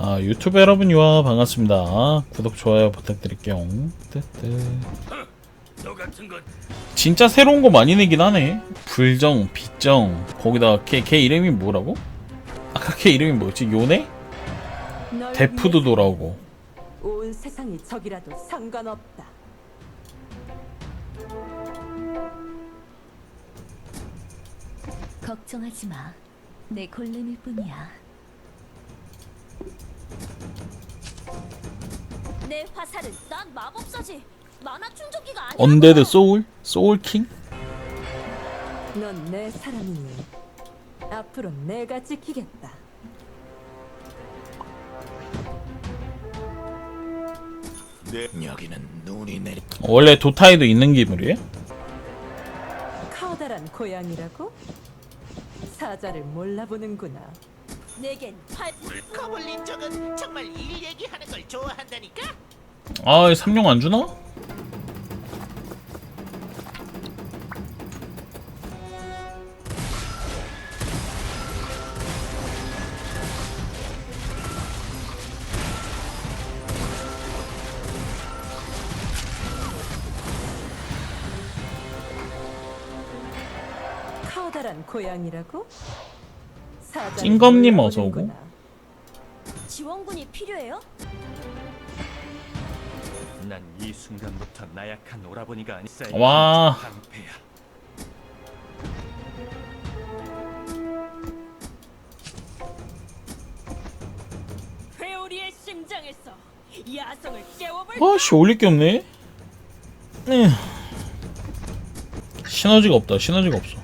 아 유튜브 여러분이와 반갑습니다. 구독 좋아요 부탁드릴게요. 뜨뜨. 진짜 새로운 거 많이 내긴 하네. 불정, 비정. 거기다 걔, 걔 이름이 뭐라고? 아까 걔 이름이 뭐였지? 요네? 널 데프도 돌아오고. 온 세상이 적이라도 상관없다. 걱정하지 마. 내 골렘일 뿐이야. 내 화살은 난 마법사지. 만화 충전기가 아니야. 언데드 소울? 소울킹? 넌 내 사람이니 앞으로 내가 지키겠다. 내 여기는 눈이 내리 원래 도타에도 있는 기물이에요? 커다란 고양이라고? 사자를 몰라보는구나. 내겐 팔 거블린 적은 정말 일 얘기하는 걸 좋아한다니까? 아, 삼룡 안 주나? 커다란 고양이라고? 찐검님 어서 오고. 지원군이 필요해요? 난 이 순간부터 나약한 오라버니가 아니 와. 방패야 회오리의 심장에서 야성을 깨워볼 아씨, 올릴 게 없네. 에휴. 시너지가 없다, 시너지가 없어.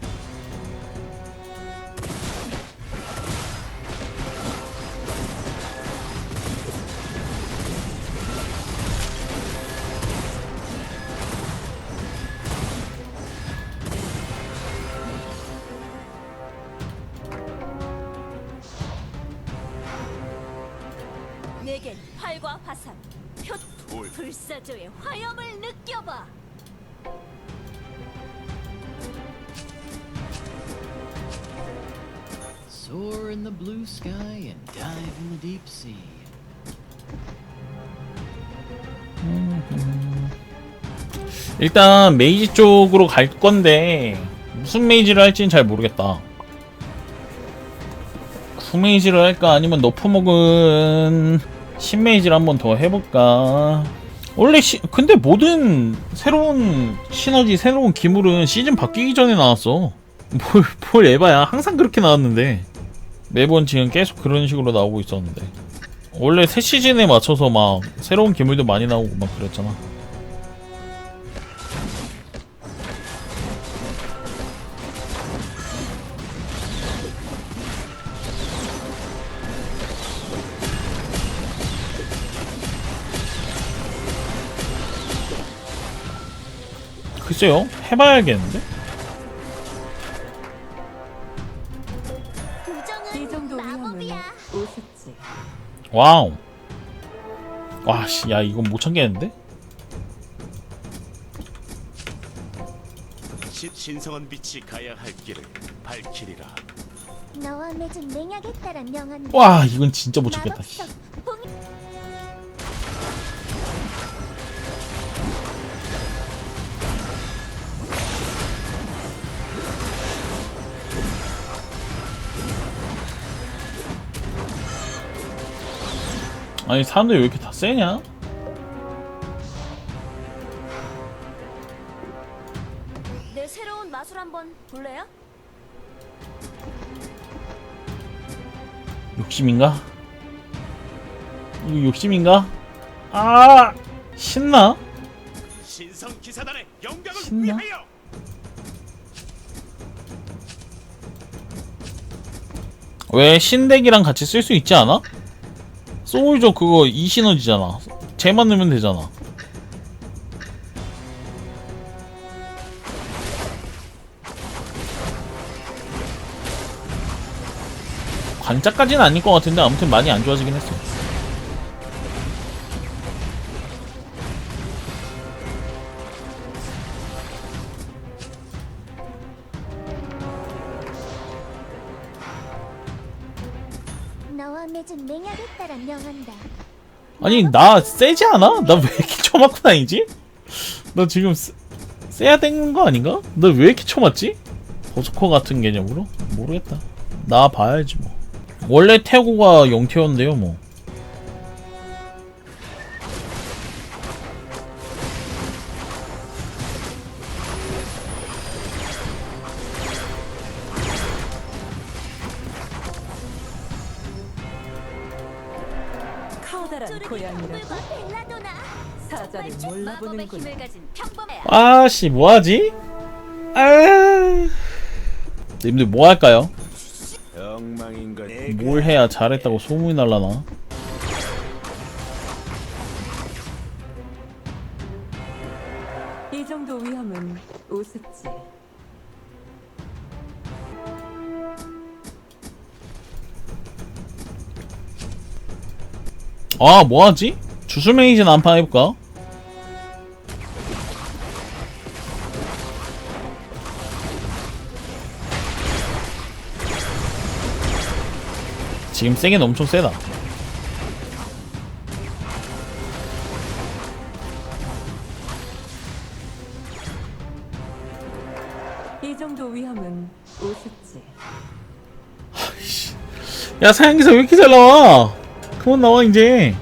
Soar in the blue sky and dive in the deep sea. 일단 메이지 쪽으로 갈 건데 무슨 메이지를 할지는 잘 모르겠다. 구 메이지를 할까 아니면 너프 먹은 신 메이지를 한번 더 해볼까. 원래 시, 근데 모든 새로운 시너지 새로운 기물은 시즌 바뀌기 전에 나왔어. 뭘, 뭘 에바야. 항상 그렇게 나왔는데. 매번 지금 계속 그런 식으로 나오고 있었는데. 원래 새 시즌에 맞춰서 막 새로운 기물도 많이 나오고 막 그랬잖아. 글쎄요, 해봐야겠는데? 와우. 와, 씨, 야, 이건 못 참겠는데? 신, 신성한 빛이 가야 할 길을 밝히리라 너와 맺은 맹약에 따른 명한 와, 이건 진짜 못 참겠다. 씨. 아니, 사람들이 왜 이렇게 다 세냐? 내 새로운 마술 한번 볼래요? 욕심인가? 이거 욕심인가? 아! 신나? 신성 기사단의 영광을 신나? 위하여 왜 신덱이랑 같이 쓸 수 있지 않아? 소울저 그거 이 시너지잖아. 쟤만 넣으면 되잖아. 관짝까지는 아닐 것 같은데 아무튼 많이 안 좋아지긴 했어. 명한다. 아니 나 세지 않아? 나 왜 이렇게 쳐맞고 다니지? 나 지금 세, 세야 되는 거 아닌가? 나 왜 이렇게 쳐맞지? 버스커 같은 개념으로? 모르겠다 나 봐야지 뭐 원래 태고가 영태였는데요 뭐 커다란 고양이라고 벨라도나. 사자를 몰라보는구나. 힘을 가진 평범해. 아씨 뭐하지? 아 님들 뭐 할까요? 엉망인. 뭘 해야 잘했다고 소문이 날라나? 아 뭐하지? 주술맹이진 한판 해볼까? 지금 세긴 엄청 세다 이 정도 위험은 우습지. 야 사양기사 왜 이렇게 잘 나와? 그만 나와 이제.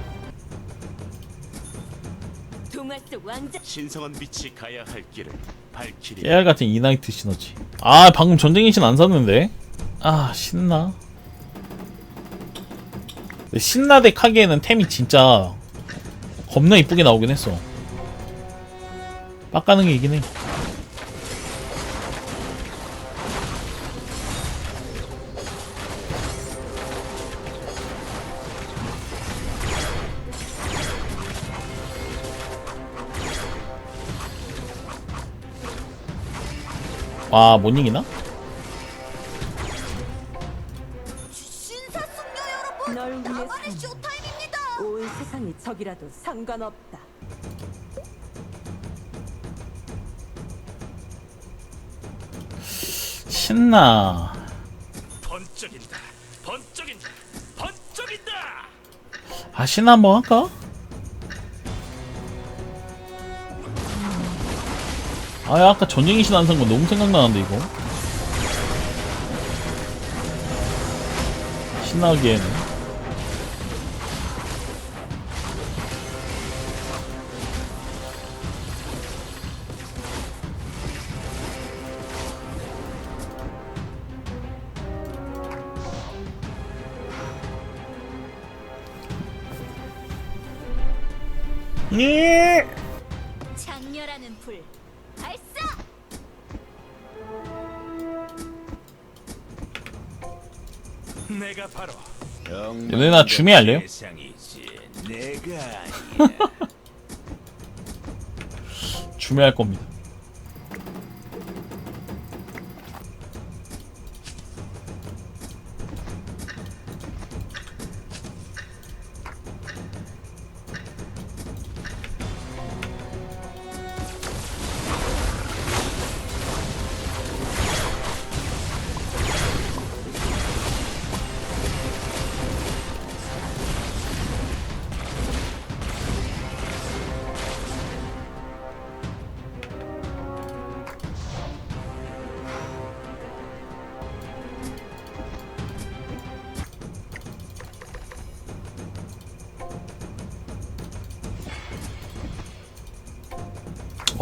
동화 속 왕자. 신성한 빛이 가야 할 길을 발키리. 깨알 같은 이나이트 시너지. 아 방금 전쟁의 신 안 샀는데. 아 신나. 근데 신나대 카기에는 템이 진짜 겁나 이쁘게 나오긴 했어. 빡가는 게 이긴 해 와, 못 이기나? 신사숙녀 여러분. 널 위해 나만의 산 쇼타임입니다. 온 세상이 적이라도 상관없다. 신나. 번쩍인다. 번쩍인다. 번쩍인다. 아, 신나 한번 할까? 아, 야, 아까 전쟁의 신안 산거 너무 생각나는데, 이거. 신나기에는. 예! 장렬하는 불. 내가 바로 얘네 나 주미 할래요? 세상이지. 내가 아니야. 주매할 겁니다.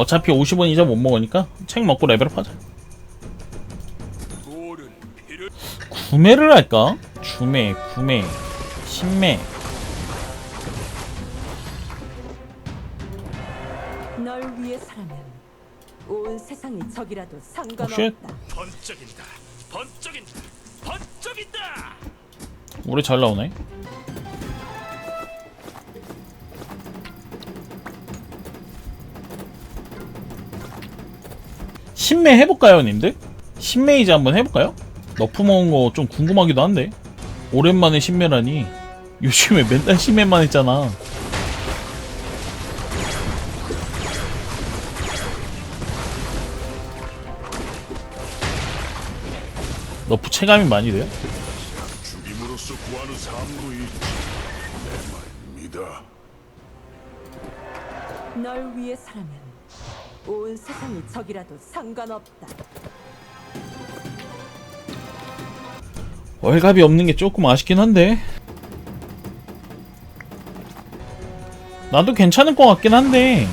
어차피 50원 이자 못 먹으니까 책 먹고 레벨업 하자. 돌은 필요. 구매를 할까? 주매, 구매, 신매. 널 위해서라면 온 세상이 적이라도 쉣. 상관없다. 번쩍인다. 번쩍인다. 번쩍인다. 우리 잘 나오네. 신매 해볼까요, 님들? 신매이즈 한번 해볼까요? 너프 먹은 거 좀 궁금하기도 한데. 오랜만에 신매라니. 요즘에 맨날 신매만 했잖아. 너프 체감이 많이 돼요? 죽임으로써 구하는 이 중이다. 널 위해서라면 온 세상이 적이라도 상관없다. 월갑이 없는 게 조금 아쉽긴 한데 나도 괜찮을 것 같긴 한데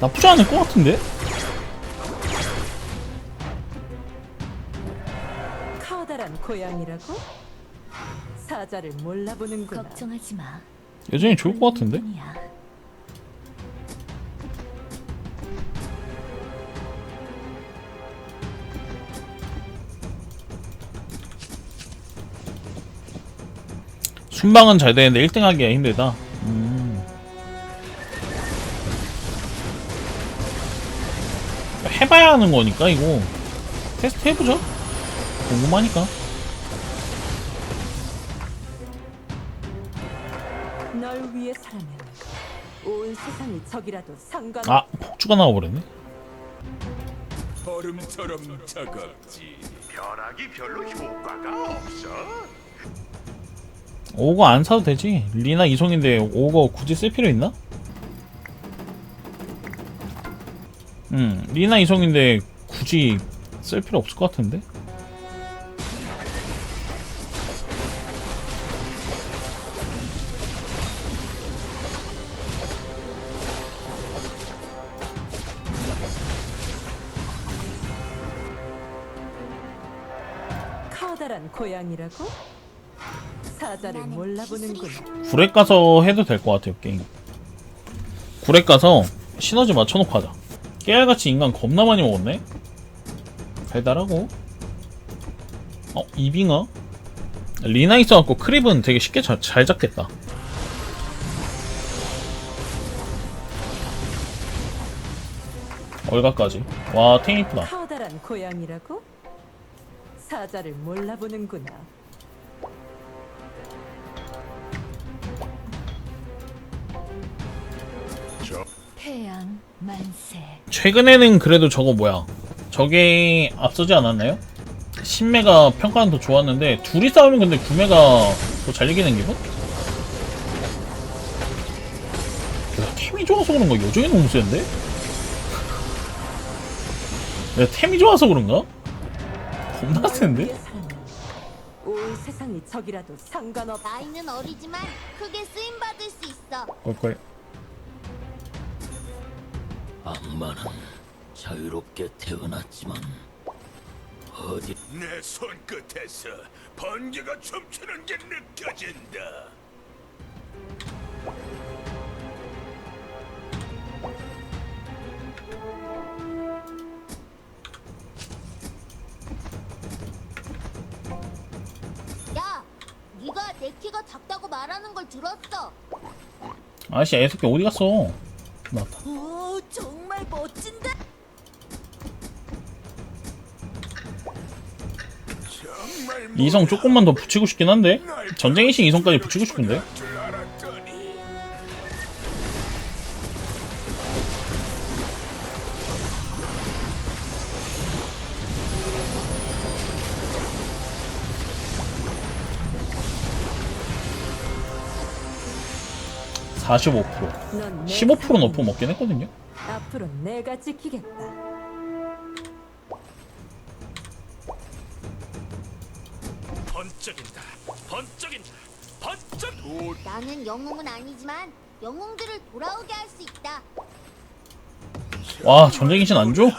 나쁘지 않을 것 같은데? 커다란 고양이라고? 사자를 몰라보는구나. 걱정하지 마. 여전히 좋을 것 같은데? 뿐이야. 순방은 잘 되는데 1등 하기가 힘들다 음. 해봐야 하는 거니까 이거 테스트 해보죠 궁금하니까 널 위해서라면 온 세상이 적이라도 상관없다. 아 폭주가 나와버렸네 얼음처럼 차갑지. 벼락이 별로 효과가 없어. 오거 안 사도 되지 리나 이송인데 오거 굳이 쓸 필요 있나? 음 리나 이송인데 굳이 쓸 필요 없을 것 같은데 사자를 몰라보는구나. 구렉 가서 해도 될 것 같아요 게임. 구렉 가서 시너지 맞춰놓고 하자. 깨알같이 인간 겁나 많이 먹었네? 달달하고. 어 이빙어? 리나 있어갖고 크립은 되게 쉽게 잘, 잘 잡겠다. 얼가까지? 와 탱 이쁘다. 커다란 고양이라고? 사자를 몰라보는구나. 태양 만세. 최근에는 그래도 저거 뭐야 저게 앞서지 않았나요? 신매가 평가는 더 좋았는데 둘이 싸우면 근데 구매가 더 잘 이기는 기분? 야, 템이 좋아서 그런가? 여전히 너무 센데? 야, 템이 좋아서 그런가? 겁나 널 센데? 온 세상이 적이라도 상관없다. 나이는 어리지만 크게 쓰임 받을 수 있어. 꼴꼴 악마는 자유롭게 태어났지만 어디 내 손끝에서 번개가 춤추는 게 느껴진다. 야, 네가 내 키가 작다고 말하는 걸 들었어. 아저씨 애새끼 어디 갔어? 나왔다 이성 조금만 더 붙이고 싶긴 한데 전쟁의 신 이성까지 붙이고 싶은데 줄 알았더니 45% 넌내 15% 사랑이니. 너프 먹긴 했거든요 앞으로 내가 지키겠다. 번쩍인다. 번쩍인다. 번쩍. 나는 영웅은 아니지만 영웅들을 돌아오게 할 수 있다. 와 전쟁의 신안 줘?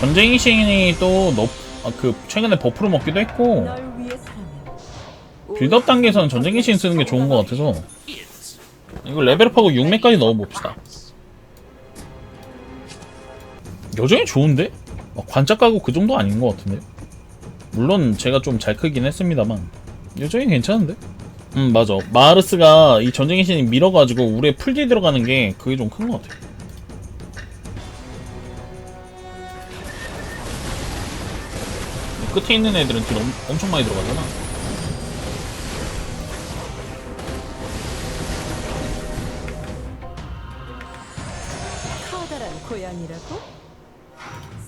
전쟁의 신이 또 너, 아, 그 최근에 버프를 먹기도 했고 빌드업 단계에서는 전쟁의 신 쓰는 게 좋은 것 같아서. 이거 레벨업하고 6렙까지 넣어봅시다. 여전히 좋은데? 막 관짝 가고 그 정도 아닌 것 같은데? 물론 제가 좀 잘 크긴 했습니다만. 여전히 괜찮은데? 음 맞아. 마르스가 이 전쟁의 신이 밀어가지고 우리의 풀딜 들어가는 게 그게 좀 큰 것 같아. 끝에 있는 애들은 딜 엄, 엄청 많이 들어가잖아 고양이라고?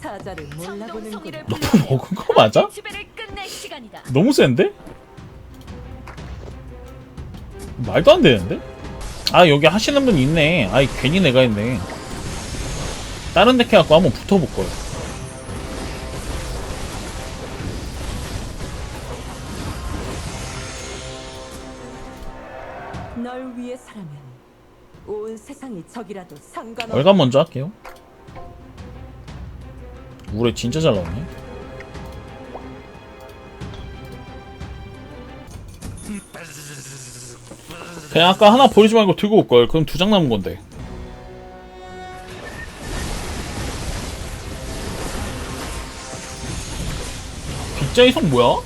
사자를 몰라보는군. 성동성이를 먹은 거 맞아? 지배를 끝낼 시간이다. 너무 센데? 말도 안 되는데? 아 여기 하시는 분 있네 아이 괜히 내가 했네 다른 데 해갖고 한번 붙어볼걸 널 위해서라면 온 세상이 적이라도 상관없. 월간 먼저 할게요 우레 진짜 잘 나오네. 그냥 아까 하나 버리지 말고 들고 올걸. 그럼 두 장 남은 건데. 빗자의 성 뭐야?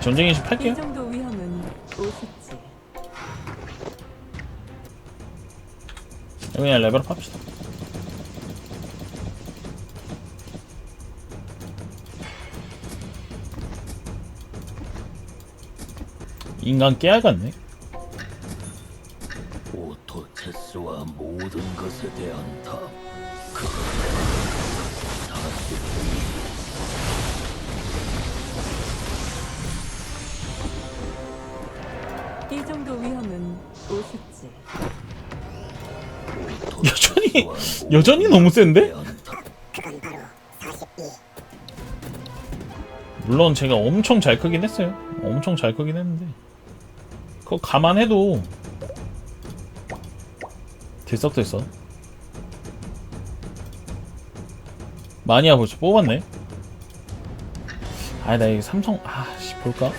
전쟁의 시이 팔게요 그냥 레벨업 합시다. 인간 깨알 같네. 오토체스와 모든 것에 대한 답. 이 정도 위험은 우습지. 여전히 여전히 너무 센데? 물론 제가 엄청 잘 크긴 했어요. 엄청 잘 크긴 했는데 그거 감안해도 들썩들썩 마니아 벌써 뽑았네. 아나 이거 삼성 아씨 볼까?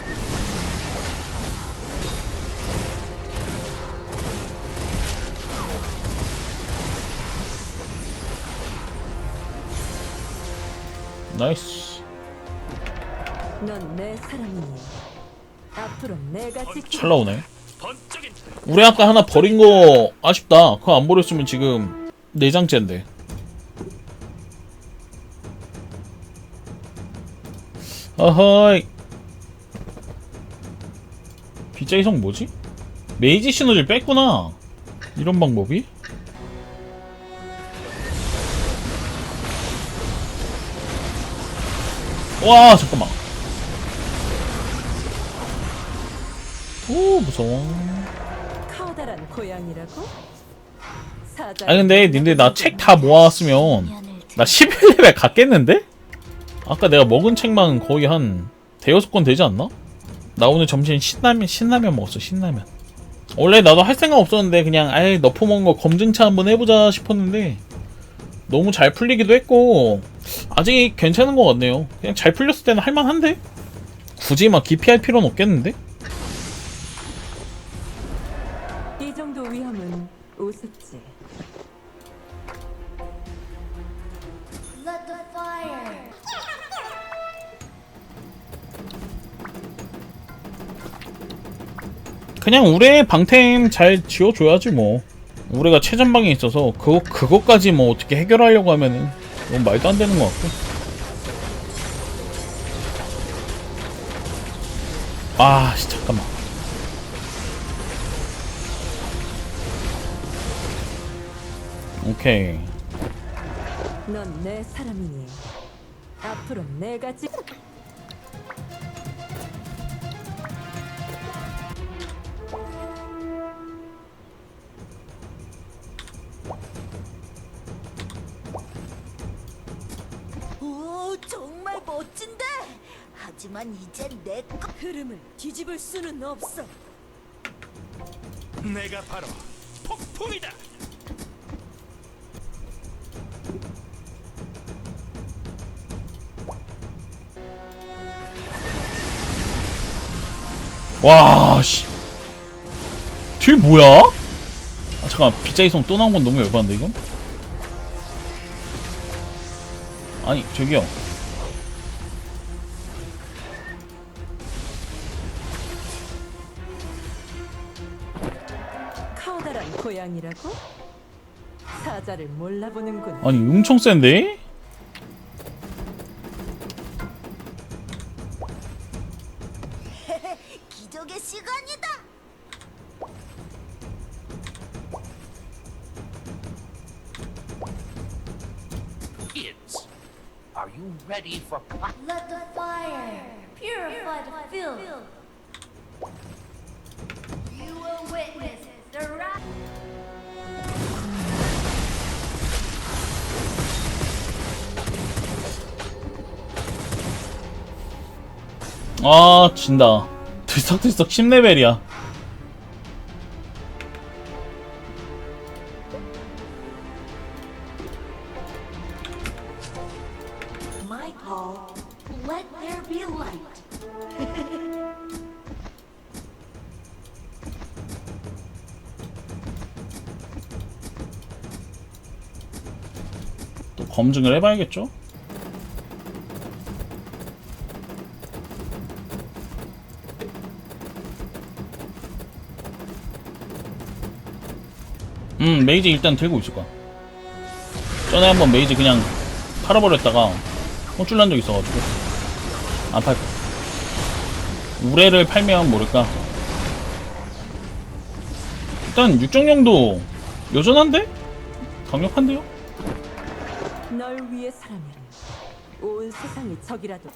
나이스. 넌 내 사람이니. 앞으로 내가. 잘 나오네. 우리 아까 하나 버린 거 아쉽다. 그거 안 버렸으면 지금 네 장째인데. 어허이. 빗자이 성 뭐지? 메이지 시너지를 뺐구나. 이런 방법이? 와 잠깐만. 오 무서워. 커다란 고양이라고? 아니 근데 님들 나 책 다 모았으면 나 11레벨 갔겠는데? 아까 내가 먹은 책만 거의 한 대여섯 권 되지 않나? 나 오늘 점심 신라면 신라면 먹었어 신라면 원래 나도 할 생각 없었는데 그냥 아예 너프 먹은 거 검증차 한번 해보자 싶었는데 너무 잘 풀리기도 했고 아직 괜찮은 것 같네요 그냥 잘 풀렸을 때는 할만한데? 굳이 막 깊이 할 필요는 없겠는데? 이 정도 위험은 우습지. Let the fire. 그냥 우레 방템 잘 지어줘야지 뭐 우레가 최전방에 있어서 그거 그거까지 뭐 어떻게 해결하려고 하면은 너무 말도 안 되는 것 같고 아 씨, 잠깐만 오케이 넌 내 사람이니. 앞으로 내가 지. 하지만 이젠 내 거. 흐름을 뒤집을 수는 없어. 내가 바로 폭풍이다. 와, 씨. 뒤 뭐야? 아, 잠깐, 빗자이송 또 나온 건 너무 열받는데, 이건? 아니, 저기요. 모양이라고? 사자를 몰라보는군. 아니 용총 센데? 기적의 시간이다. 아 진다 들썩들썩 10레벨이야 My call. Let there be light. 또 검증을 해봐야겠죠? 음 메이지 일단 들고 있을 거야. 전에 한번 메이지 그냥 팔아버렸다가 호출 난적 있어가지고. 안 팔 거야. 우레를 팔면 모를까? 일단 육정령도 여전한데? 강력한데요? 널 위해서라면 온 세상이 적이라도.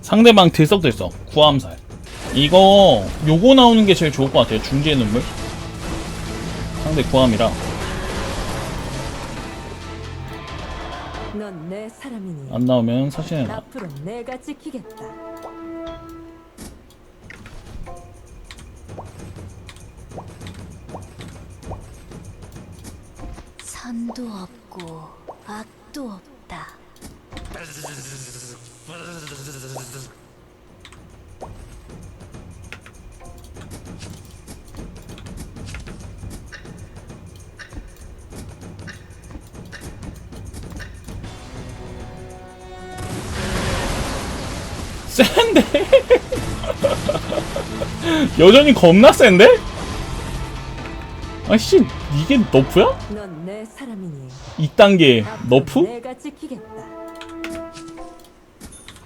상대방 들썩들썩. 구암살 이거 요거 나오는 게 제일 좋을 것 같아요 중지의 눈물 상대 구암이라 넌 내 사람이니 안 나오면 사실은 앞으로 내가 지키겠다. 선도 없고 악도 없다. 센데 여전히 겁나 센데 아씨 이게 너프야? 넌 내 사람이니 2단계 앞으로 너프? 내가 지키겠다.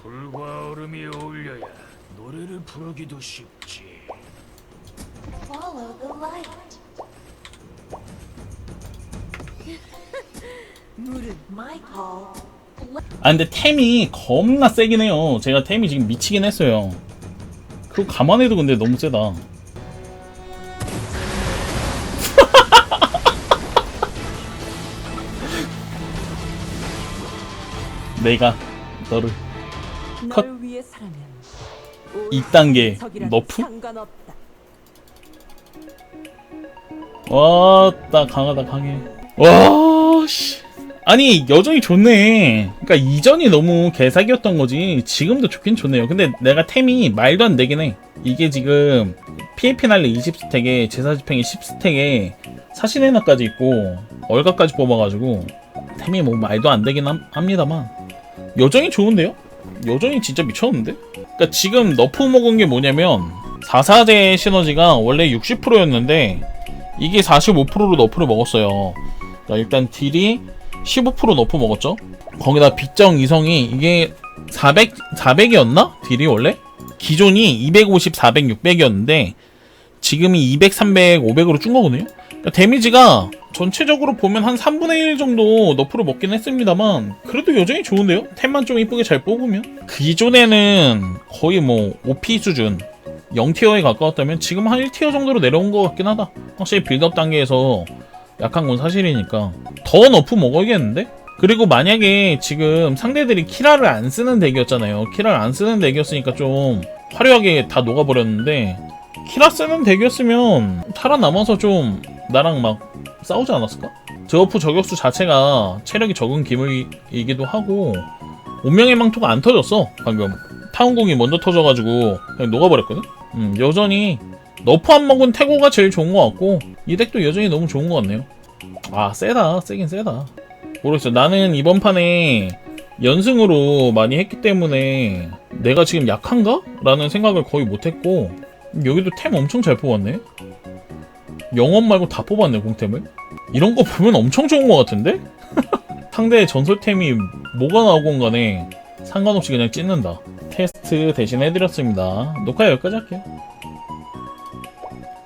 불과 얼음이 어울려야 노래를 부르기도 쉽지. Follow the light. 물은 My call. 아 근데 템이 겁나 세긴 해요. 제가 템이 지금 미치긴 했어요. 그거 감안해도 근데 너무 세다. 내가 너를 컷. 널 위해서라면 온 2단계 적이라도 너프? 와따 강하다 강해. 와씨 아니 여전히 좋네 그러니까 이전이 너무 개사기였던 거지 지금도 좋긴 좋네요 근데 내가 템이 말도 안 되긴 해 이게 지금 PAP 날래 20스택에 제사집행이 10스택에 사신해나까지 있고 얼가까지 뽑아가지고 템이 뭐 말도 안 되긴 함- 합니다만 여전히 좋은데요? 여전히 진짜 미쳤는데? 그러니까 지금 너프 먹은 게 뭐냐면 4사제 시너지가 원래 60%였는데 이게 45%로 너프를 먹었어요. 자, 일단 딜이 15% 너프 먹었죠. 거기다 빗정 이성이 이게 400 400이었나? 딜이 원래? 기존이 250, 400, 600이었는데 지금이 200, 300, 500으로 준 거거든요. 그러니까 데미지가 전체적으로 보면 한 3분의 1 정도 너프를 먹긴 했습니다만 그래도 여전히 좋은데요? 템만 좀 이쁘게 잘 뽑으면 기존에는 거의 뭐 OP 수준 0티어에 가까웠다면 지금 한 1티어 정도로 내려온 것 같긴 하다. 확실히 빌드업 단계에서 약한 건 사실이니까 더 너프 먹어야겠는데? 그리고 만약에 지금 상대들이 키라를 안 쓰는 덱이었잖아요. 키라를 안 쓰는 덱이었으니까 좀 화려하게 다 녹아버렸는데 키라 쓰는 덱이었으면 살아남아서 좀 나랑 막 싸우지 않았을까? 드워프 저격수 자체가 체력이 적은 기물이기도 하고 운명의 망토가 안 터졌어 방금 타운공이 먼저 터져가지고 그냥 녹아버렸거든? 음, 여전히 너프 안 먹은 태고가 제일 좋은 것 같고 이 덱도 여전히 너무 좋은 것 같네요. 아 세다. 세긴 세다. 모르겠어. 나는 이번 판에 연승으로 많이 했기 때문에 내가 지금 약한가? 라는 생각을 거의 못했고 여기도 템 엄청 잘 뽑았네. 영원 말고 다 뽑았네 공템을. 이런 거 보면 엄청 좋은 것 같은데? 상대의 전설템이 뭐가 나오건 간에 상관없이 그냥 찢는다. 테스트 대신 해드렸습니다. 녹화 여기까지 할게요